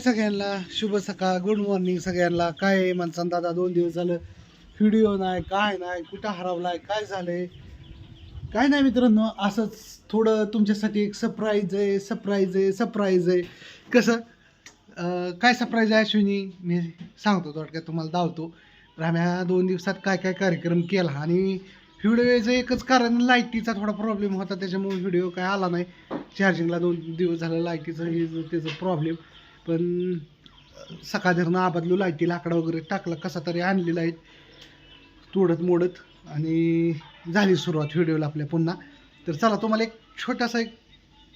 सगळ्यांना शुभ सकाळ गुड मॉर्निंग सगळ्यांना. काय आहे माणसानं दादा? दोन दिवस झालं व्हिडिओ नाही काय नाही कुठं हरवलाय काय झालंय? काय नाही मित्रांनो असंच थोडं तुमच्यासाठी एक सरप्राईज आहे सरप्राईज आहे सरप्राईज आहे. कसं? काय सरप्राईज आहे अश्विनी? मी सांगतो थोडक्यात तुम्हाला धावतो. आम्ही ह्या दोन दिवसात काय काय कार्यक्रम केला? आणि व्हिडिओचं एकच कारण लाईटीचा थोडा प्रॉब्लेम होता त्याच्यामुळे व्हिडिओ काय आला नाही. चार्जिंगला दोन दिवस झालं लाईटीचं हे त्याचं प्रॉब्लेम पण सकाळ धरणं आबादलो लाईटी लाकडा वगैरे टाकला कसा तरी आणली लाइट तोडत मोडत आणि झाली सुरुवात व्हिडिओला आपल्या पुन्हा. तर चला तुम्हाला एक छोटासा एक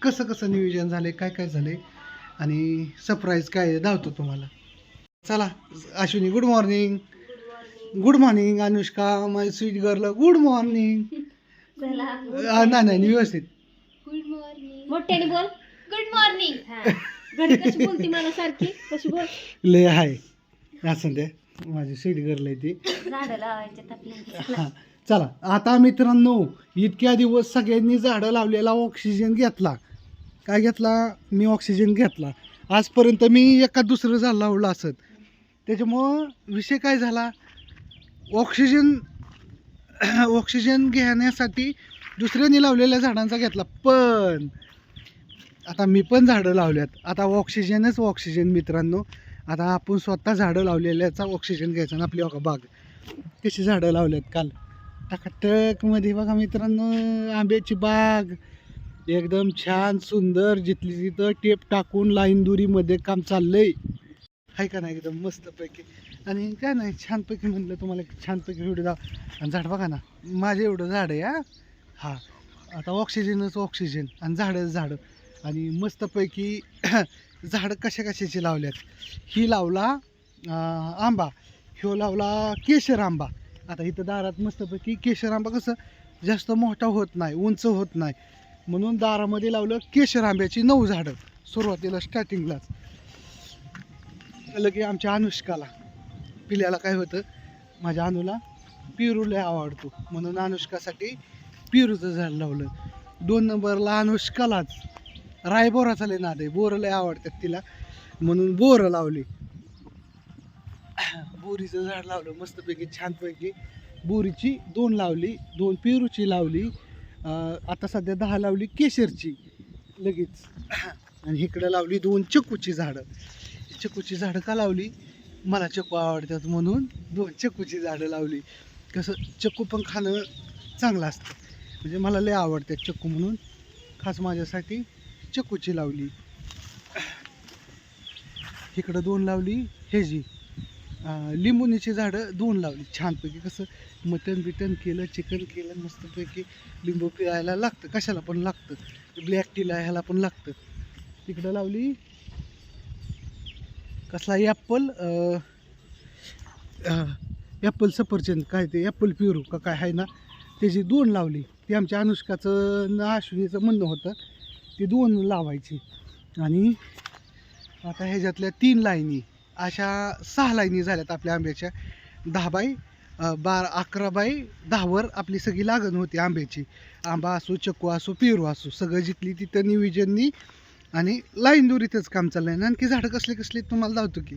कसं कसं नियोजन झालं काय काय झालंय आणि सरप्राईज काय आहे धावतो तुम्हाला. चला Ashwini good morning good morning Anushka my sweet girl good morning नाही नाही व्यवस्थित. गुड मॉर्निंग मोठ्याने बोल. गुड मॉर्निंग घरी कशी बोलती मला सारखी? कशी बोल? लय आहे असं ते माझी स्वीट गर्ल आहे ती. झाडं हा. चला. आता मित्रांनो इतक्या दिवस सगळ्यांनी झाडं लावलेला ऑक्सिजन घेतला. काय घेतला? मी ऑक्सिजन घेतला. आजपर्यंत मी एका दुसरं झाड लावलं असत. त्याच्यामुळं विषय काय झाला? ऑक्सिजन ऑक्सिजन घेण्यासाठी दुसऱ्यांनी लावलेल्या झाडांचा घेतला. पण आता मी पण झाडं लावल्यात. आता ऑक्सिजनच ऑक्सिजन मित्रांनो. आता आपण स्वतः झाडं लावलेल्याचा ऑक्सिजन घ्यायचा ना आपली बाग. कशी झाडं लावल्यात काल. टकाटकमध्ये बघा मित्रांनो आंब्याची बाग. एकदम छान सुंदर जिथली तिथं टेप टाकून लाईन दुरीमध्ये काम चाललंय. आहे का नाही? एकदम मस्तपैकी. आणि काय नाही छानपैकी म्हणलं तुम्हाला एक छानपैकी व्हिडिओ दाव आणि झाड बघा ना माझं एवढं झाड आहे हां. आता ऑक्सिजनच ऑक्सिजन आणि झाडंच झाडं. आणि मस्तपैकी झाडं कशा कशाची लावल्यात? ही लावला आंबा. ह्यो लावला केशर आंबा. आता इथं दारात मस्तपैकी केशर आंबा कसं जास्त मोठा होत नाही उंच होत नाही. म्हणून दारामध्ये लावलं केशर आंब्याची नऊ झाडं सुरुवातीला स्टार्टिंगलाच. लगे आमच्या अनुष्काला. पिल्याला काय होतं माझ्या अनुला पिरू लय आवडतो. म्हणून अनुष्कासाठी पिरूचं झाड लावलं. दोन नंबरला अनुष्कालाच. रायबोराचा लय नाद आहे. बोरं लय आवडतात तिला. म्हणून बोरं लावली. बोरीचं झाड लावलं मस्तपैकी छानपैकी. बोरीची दोन लावली दोन पेरूची लावली. आता सध्या दहा लावली केशरची. लगेच. आणि इकडं लावली दोन चक्कूची झाडं. चक्कूची झाडं का लावली? मला चक्कू आवडतात म्हणून दोन चक्कूची झाडं लावली. कसं चक्कू पण खाणं चांगलं असतं. म्हणजे मला लय आवडतात चक्कू म्हणून. खास माझ्यासाठी चक्कूची लावली. इकडं दोन लावली ह्याची अं, लिंबुनीची झाडं दोन लावली. छानपैकी कसं मटन बिटन केलं चिकन केलं मस्तपैकी लिंबू पिळायला लागतं. कशाला पण लागतं. ब्लॅक टीला ह्याला पण लागतं. तिकडं लावली. कसला ॲप्पल ॲप्पल सफरचंद काय ते ॲप्पल पिरू का काय आहे ना? त्याची दोन लावली. ते आमच्या अनुष्काचं ना अश्विनीचं म्हणणं होतं. ती दोन लावायची. आणि आता ह्याच्यातल्या तीन लाईनी अशा सहा लाईनी झाल्यात आपल्या आंब्याच्या. दहा बाय बारा अकरा बाय दहावर आपली सगळी लागण होती आंब्याची. आंबा असो चक्कू असो पेरू असो सगळं जिथली तिथं निविजननी आणि लाईन दुरीतच काम चाललं आहे आणखी झाडं कसली कसली तुम्हाला लावतो की?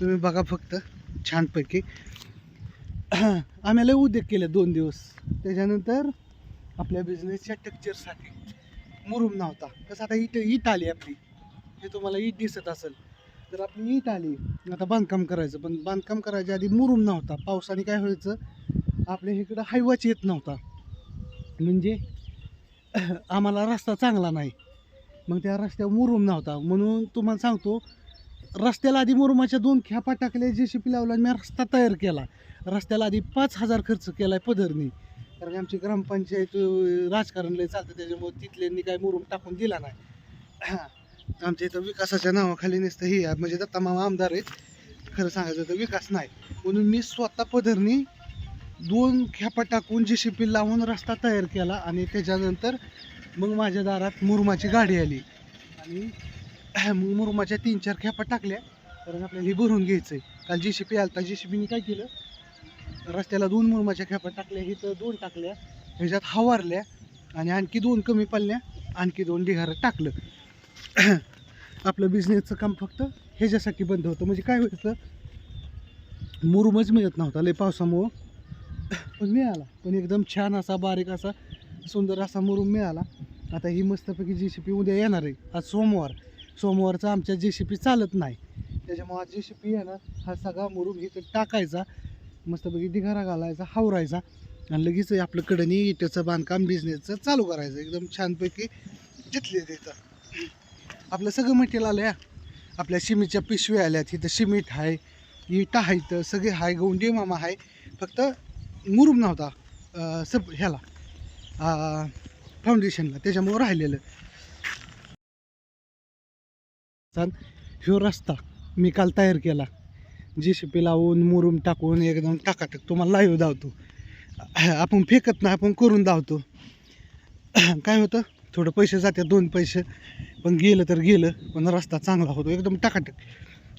तुम्ही बघा फक्त छानपैकी. आम्हाला उद्योग केले दोन दिवस. त्याच्यानंतर आपल्या बिझनेसच्या टेक्चरसाठी मुरुम नव्हता. कसं आता इट ईट आली आपली. हे तुम्हाला ईट दिसत असेल. तर आपली ईट आली आता बांधकाम करायचं पण बांधकाम करायच्या आधी मुरुम नव्हता. पावसाने काय व्हायचं आपल्या इकडं हायवाच येत नव्हता. म्हणजे आम्हाला रस्ता चांगला नाही. मग त्या रस्त्यावर मुरुम नव्हता. म्हणून तुम्हाला सांगतो रस्त्याला आधी मुरुमाच्या दोन खेपा टाकल्या जे शिपी लावला आणि मी रस्ता तयार केला. रस्त्याला आधी पाच हजार खर्च केला आहे पदरनी. कारण आमची ग्रामपंचायत राजकारण लय चालतं त्याच्यामुळे तिथल्यांनी काय मुरुम टाकून दिला नाही. आमच्या इथं विकासाच्या नावाखाली नसतं हे म्हणजे दत्ता मामा आमदार आहेत. खरं सांगायचं तर विकास नाही. म्हणून मी स्वतः पदरनी दोन खेपा टाकून जी शिपी लावून रस्ता तयार केला आणि त्याच्यानंतर मग माझ्या दारात मुरुमाची गाडी आली. आणि मग मुरुमाच्या तीन चार खेपा टाकल्या. कारण आपल्याला हे भरून घ्यायचं आहे काल जी शिपी आलता जी शिपीने काय केलं? रस्त्याला दोन मुरुमाच्या खेपा टाकल्या इथं दोन टाकल्या ह्याच्यात हवारल्या आणि आणखी दोन कमी पडल्या आणखी दोन ढिगारं टाकलं. आपलं बिझनेसचं काम फक्त ह्याच्यासाठी बंद होतं. म्हणजे काय व्हायचं मुरुमच मिळत नव्हता लय पावसामुळं. पण मिळाला. पण एकदम छान असा बारीक असा सुंदर असा मुरुम मिळाला. आता ही मस्तपैकी जे सी पी उद्या येणार आहे. आज सोमवार. सोमवारचा आमच्या जे सी पी चालत नाही. त्याच्यामुळे आज जे सी पी येणार. हा सगळा मुरुम इथं टाकायचा. मस्तपैकी ढिगारा घालायचा हावरायचा आणि लगेच आपलं कडनी इट्याचं बांधकाम बिझनेसचं चालू करायचं. एकदम छानपैकी जिथले तिथं आपलं सगळं मटेरियल आलं आपल्या शिमीच्या पिशव्या आल्यात इथं शिमीट आहे इटा आहे तर सगळे आहे गौंडी मामा आहे फक्त मुरूम नव्हता सब ह्याला फाउंडेशनला त्याच्यामुळं राहिलेलं. छान ह्यो रस्ता मी काल तयार केला. जी सी पी लावून मुरुम टाकून एकदम टाकाटक. तुम्हाला लाईव्ह धावतो. आपण फेकत नाही आपण करून धावतो. काय होतं? थोडं पैसे जाते दोन पैसे. पण गेलं तर गेलं पण रस्ता चांगला होतो एकदम टाकाटक.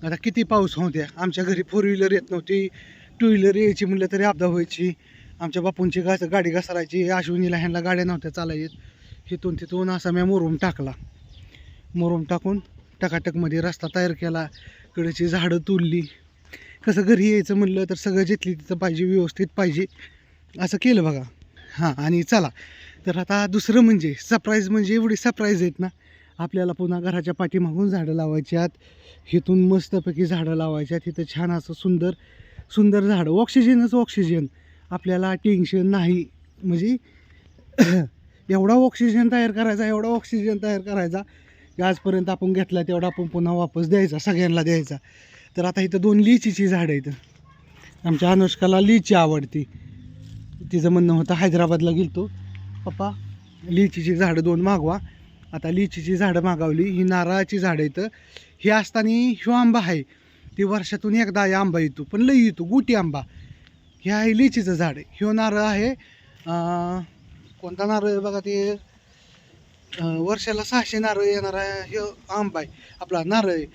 आता किती पाऊस होत्या द्या. आमच्या घरी फोर व्हीलर येत नव्हती. टू व्हीलर यायची म्हणलं तरी अपदा व्हायची. आमच्या बापूंची घास गाडी घसरायची. अश्विनीला ह्यांना गाड्या नव्हत्या चालायत. हिथून तिथून असा मी मोरूम टाकला. मोरूम टाकून टकाटकमध्ये रस्ता तयार केला. कडेची झाडं तोडली कसं घरी यायचं म्हणलं तर सगळं जिथली तिथं पाहिजे व्यवस्थित पाहिजे. असं केलं बघा. हां आणि चला. तर आता दुसरं म्हणजे सरप्राईज म्हणजे एवढी सरप्राईज आहेत ना. आपल्याला पुन्हा घराच्या पाठीमागून झाडं लावायचे आहेत हेतून मस्तपैकी झाडं लावायच्यात. इथं छान असं सुंदर सुंदर झाडं. ऑक्सिजनच ऑक्सिजन आपल्याला टेन्शन नाही. म्हणजे एवढा ऑक्सिजन तयार करायचा एवढा ऑक्सिजन तयार करायचा. की आजपर्यंत आपण घेतला तेवढा आपण पुन्हा वापस द्यायचा सगळ्यांना द्यायचा. तर आता इथं दोन लिचीची झाडं आहेत. आमच्या अनुष्काला लिची आवडती. तिचं म्हणणं होतं हैदराबादला गेलतो. पप्पा लिचीची झाडं दोन मागवा. आता लिचीची झाडं मागवली ही नारळाची झाडं येतं ही असताना ह्यो आंबा आहे. ती वर्षातून एकदा आंबा येतो पण लई येतो गुटी आंबा. हे आहे लिचीचं झाड. ह्यो नारळ आहे कोणता नारळ आहे बघा ते? वर्षाला सहाशे नारळ येणारा ह्यो आंबा आहे. आपला नारळ आहे.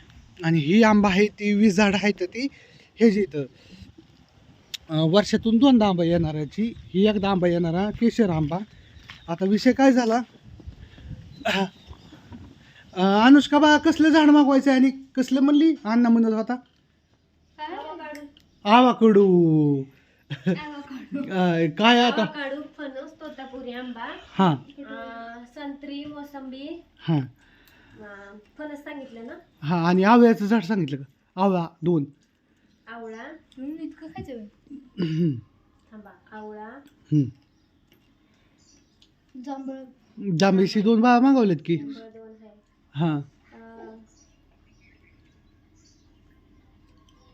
आणि ही आंबा आहे ती वीस झाडं आहेत ती हे जे इथं वर्षातून दोनदा आंबा येणाऱ्याची ही एकदा आंबा येणारा केशर आंबा. आता विषय काय झाला? अनुष्का बा कसलं झाड मागवायचं आहे आणि कसलं म्हणली? अण्णा म्हणत होता. आवाकडू. काय आता? फणस तोतापुरी आंबा. हां. संत्री मोसंबी. हां. अं, फणस सांगितलं ना? हां आणि आवळ्याचं झाड सांगितलं का? आवळा दोन. आवळा? इतकं खायचं हम्म, थांबा आवळा. हम्म. जांभळ. जांभळीशी दोन बा मागवलेत की? दोन आहे. हां. अं,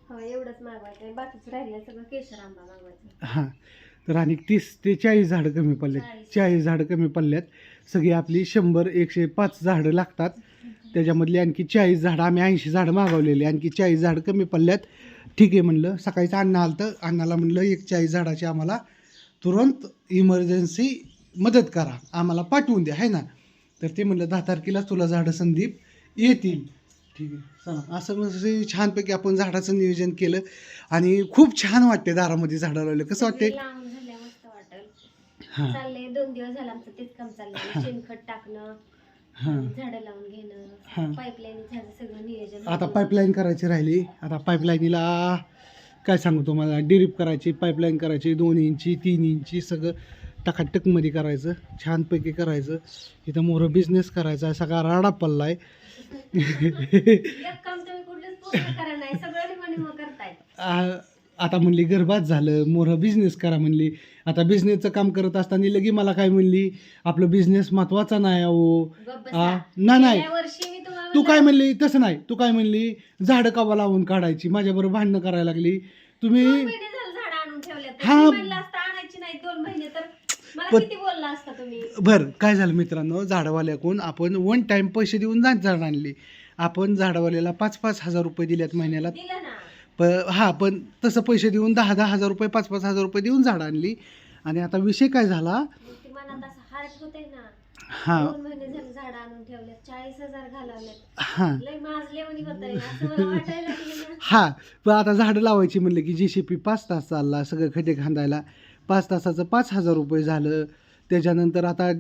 हो एवढंच मागवायचं बाकीचं राहिलं सगळं केशर आंबा मागवायचं. हां. तर आणि तीस ते चाळीस झाडं कमी पडल्यात चाळीस. चाळीस झाडं कमी पडल्यात सगळी आपली शंभर एकशे पाच झाडं लागतात. त्याच्यामधली आणखी चाळीस झाडं आम्ही ऐंशी झाडं मागवलेली. आणखी चाळीस झाडं कमी पडल्यात. ठीक आहे म्हणलं. सकाळीच अण्णा आलं तर अण्णाला म्हणलं एक चाळीस झाडाची आम्हाला तुरंत इमर्जन्सी मदत करा. आम्हाला पाठवून द्या. आहे ना? तर ते म्हणलं दहा तारखेला तुला झाडं संदीप येतील. ठीक आहे. चला. असं म्हणजे छानपैकी आपण झाडाचं नियोजन केलं. आणि खूप छान वाटते दारामध्ये झाडं लावले. कसं वाटते हां. दोन दिवस झालं आमचं तेच काम चाललंय. शेणखत टाकणं. हां. झाडं लावून हा. घेणं पाईपलाईन झालं सगळं नियोजन आता. पाईपलाईन करायची राहिली. आता पाईपलाईनीला काय सांगू तुम्हाला? डिरीप करायची पाईपलाईन करायची दोन इंची तीन इंची सगळं टकाटकमध्ये करायचं. छानपैकी करायचं. इथं मोरं बिझनेस करायचा. आहे सगळा राडा पडला आहे एक काम तुम्ही कुठलंच पूर्ण करा नाही. सगळं निम निम करताय आ- आता म्हणली गर्भात झालं मोरं बिझनेस करा म्हणली. आता बिझनेसचं काम करत असताना लगी मला काय म्हणली आपलं बिझनेस महत्त्वाचा नाही अहो. बसा. नाही तू काय म्हणली तसं नाही. तू काय म्हणली? झाडं कावा लावून काढायची? माझ्याबरोबर भांडणं करायला लागली. तुम्ही हा. बरं काय झालं मित्रांनो? झाडवाल्याकडून आपण वन टाइम पैसे देऊन झाड आणली. आपण झाडवाल्याला पाच पाच हजार रुपये दिल्यात महिन्याला. ना? प हां पण तसं पैसे देऊन दहा दहा हजार रुपये पाच पाच हजार रुपये देऊन झाड आणली. आणि आता विषय काय झाला? मग ती मनात असं हार्ट होते ना. हां. दोन महिने झाले झाडं आणून ठेवल्यात. चाळीस हजार घालवल्यात. हां. लय माजले म्हणे होतंय. असं मला वाटायला लागलं ना. हां. पण आता झाडं लावायची म्हणलं की जी सी पी पाच तास चालला सगळं खड्डे खांदायला. पाच तासाचं पाच हजार रुपये झालं. त्याच्यानंतर आता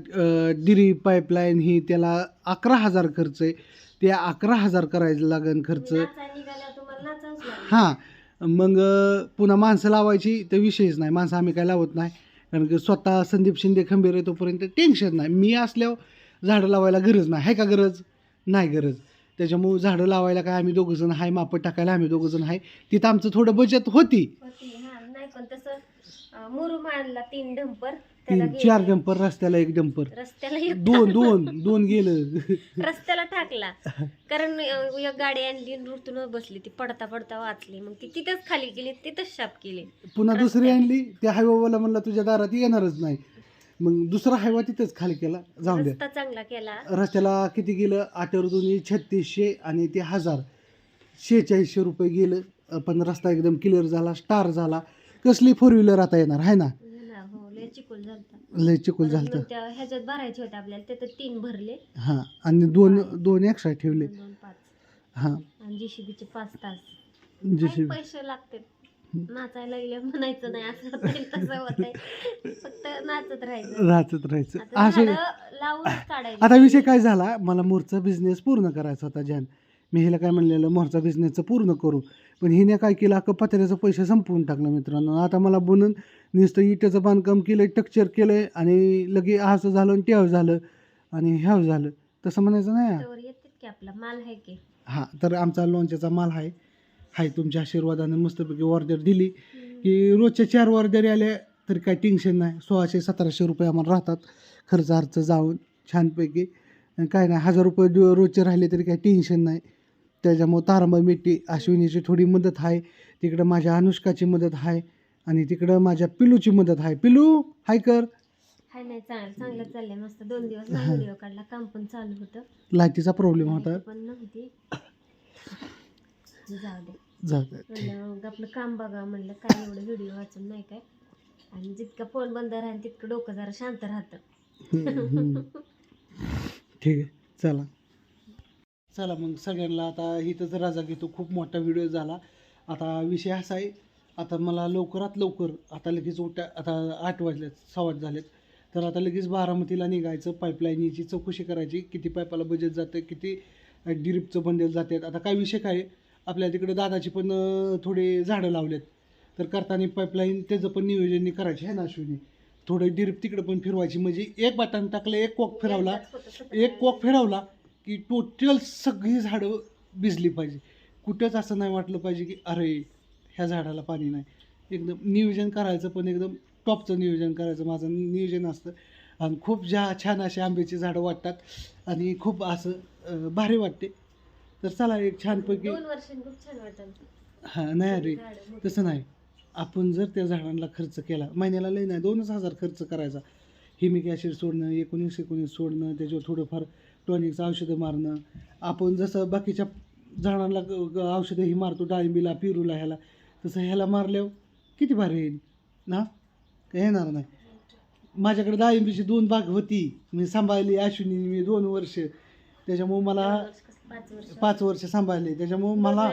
डिरी पाईपलाईन ही त्याला अकरा हजार खर्च आहे. ते अकरा हजार करायला लागेल खर्च. निघाल्यावर. हां मग पुन्हा माणसं लावायची तर विषयच नाही. माणसं आम्ही काय लावत नाही. कारण की स्वतः संदीप शिंदे खंबीर आहे तोपर्यंत टेन्शन नाही. मी असल्यावर झाडं लावायला गरज नाही. आहे का गरज? नाही गरज. त्याच्यामुळं झाडं लावायला काय आम्ही दोघंजण आहे मापं टाकायला आम्ही दोघंजण आहे तिथं आमचं थोडं बचत होती. होती, हा, नाही पण तसं मुरुमाडला तीन डंपर तीन गेले. चार डंपर रस्त्याला एक डंपर. रस्त्याला एक दोन दोन दोन गेलं. रस्त्याला टाकला. कारण अं, एक गाडी आणली आणि रुतून बसली. ती पडता पडता वाचली. मग ती तिथंच खाली गेली तिथंच शाप केली. पुन्हा दुसरी आणली. त्या हायवाला म्हणलं तुझ्या दारात येणारच नाही. मग दुसरा हायवा तिथंच खाली केला. जाऊन द्या. रस्ता चांगला केला. रस्त्याला किती गेलं? आठवर दोन्ही छत्तीसशे आणि ते हजार शेहेचाळीसशे रुपये गेलं. अं, पण रस्ता एकदम क्लिअर झाला स्टार झाला. कसली फोर व्हीलर आता येणार? आहे ना? चिकोल झालता. लय चिकूल परत झालं मग त्या ह्याच्यात भरायचे होते आपल्याला तिथं तीन भरले. हां आणि दोन दोन एक्स्ट्रा ठेवले. दोन पाच. हां. आणि जीसीबीचे पाच तास. काय पैसे लागते नाचायला लागले म्हणायचं नाही असं होतंय तसं होतंय. फक्त नाचत राहायचं. राहतच राहायचं. आता असं झाडं लावूनच काढायची आता विषय काय झाला? मला मोरचा बिझनेस पूर्ण करायचा होता जॅन मी हिला काय म्हणलेलं? मोरचा बिझनेसचं पूर्ण करू. पण हिने काय केलं? अख्खं पत्र्याचं पैसे संपवून टाकलं मित्रांनो. आता मला बनून नुसतं इटाचं बांधकाम केलं टक्चर केलं आणि लगे असं झालं आणि ट्याव झालं आणि ह्याव झालं. तसं म्हणायचं नाही हा. आपला माल आहे की? हां तर आमचा लोणच्याचा माल आहे. हाय तुमच्या आशीर्वादाने मस्तपैकी ऑर्डर दिली. की रोजच्या चार ऑर्डरी आल्या तरी काय टेन्शन नाही. सोळाशे सतराशे रुपये आम्हाला राहतात. खर्च अर्च जाऊन छानपैकी. काय नाही हजार रुपये रोजचे राहिले तरी काही टेन्शन नाही. त्याच्यामुळं तारंबा मिठी अश्विनीची थोडी मदत आहे. तिकडं माझ्या अनुष्काची मदत आहे आणि तिकडं माझ्या पिलूची मदत आहे. पिलू हाय कर. हाय नाही चांगलं चांगलं चाललंय. मस्त दोन दिवस नाही व्हिडिओ काढला. काम पण चालू होतं. लाईटीचा प्रॉब्लेम होता. पण नव्हती. जाऊ दे. म्हणलं मग आपलं काम बघा म्हणलं. काय एवढं व्हिडिओ वाचून नाही काय. आणि जितका फोन बंद राहील तितकं डोकं जरा शांत राहतं. ठीक आहे. चला. चला मग सगळ्यांना आता इथंच राजा घेतो. खूप मोठा व्हिडिओ झाला. आता विषय असा आहे आता मला लवकरात लवकर आता लगेच उठा आता आठ वाजलेत सहा वाज झालेत. तर आता लगेच बारामतीला निघायचं पाईपलाईनीची चौकशी करायची किती पाईपाला बजेट जातं किती डिरिपचं बंदेल जातात आता काय विषय काय आहे, आपल्या तिकडे दादाची पण थोडे झाडं लावलेत. तर करताना पाईपलाईन त्याचं पण नियोजन करायचे आहे ना अश्विनी? थोडं डिरिप तिकडे पण फिरवायची. म्हणजे एक बटन टाकलं एक कोक फिरवला एक कोक फिरवला की टोटल सगळी झाडं भिजली पाहिजे. कुठंच असं नाही वाटलं पाहिजे की अरे ह्या झाडाला पाणी नाही. एकदम नियोजन करायचं पण एकदम टॉपचं नियोजन करायचं. माझं नियोजन असतं. आणि खूप ज्या छान अशी आंब्याची झाडं वाटतात आणि खूप असं भारी वाटते. तर चला एक छानपैकी हां नाही अरे. तसं नाही. आपण जर त्या झाडांना खर्च केला महिन्याला लई नाही दोनच हजार खर्च करायचा. हिमिक ॲसिड सोडणं एकोणीस एकोणीस सोडणं त्याच्यावर थोडंफार टॉनिकचं औषधं मारणं. आपण जसं बाकीच्या झाडांना औषधं ही मारतो डाळिंबीला पिरूला ह्याला. तसं ह्याला मारल्यावर किती भारी येईल? ना? काही येणार नाही. माझ्याकडे डाळिंबीची दोन बाग होती. मी सांभाळली अश्विनी मी दोन वर्ष. त्याच्यामुळं मला पाच वर्ष. पाच वर्ष सांभाळले. त्याच्यामुळं मला.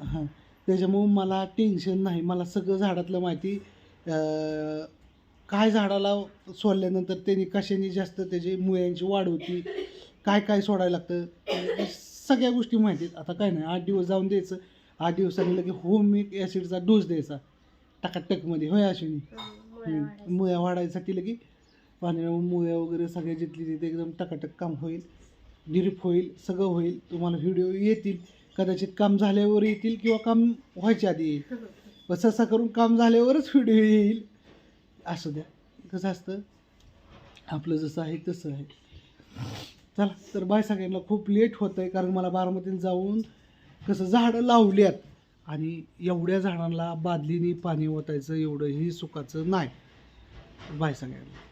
हां. त्याच्यामुळं मला टेन्शन नाही. मला सगळं झाडातलं माहिती काय झाडाला सोडल्यानंतर त्यांनी कशाने जास्त त्याची मुळ्यांची वाढ होती काय काय सोडायला लागतं सगळ्या गोष्टी माहिती आहेत. आता काय नाही आठ दिवस जाऊन द्यायचं. आठ दिवसांनी लगे होमिक ॲसिडचा डोस द्यायचा. टकाटकमध्ये होय अश्विनी? मुळ्या वाढायसाठी. लगे पाण्याला मुळ्या वगैरे सगळ्या जिथली तिथे एकदम टकाटक काम होईल ड्रिप होईल सगळं होईल. तुम्हाला व्हिडिओ येतील. कदाचित काम झाल्यावर येतील किंवा काम व्हायच्या आधी येईल. सहसा करून काम झाल्यावरच व्हिडिओ येईल. असू द्या. कसं असतं? आपलं जसं आहे तसं आहे. चला तर बाय सगळ्यांना खूप लेट होतं आहे कारण मला बारामतीला जाऊन कसं झाडं लावल्यात आणि एवढ्या झाडांना बादलीने पाणी ओतायचं एवढंही सुखाचं नाही. बाय सगळ्यांना.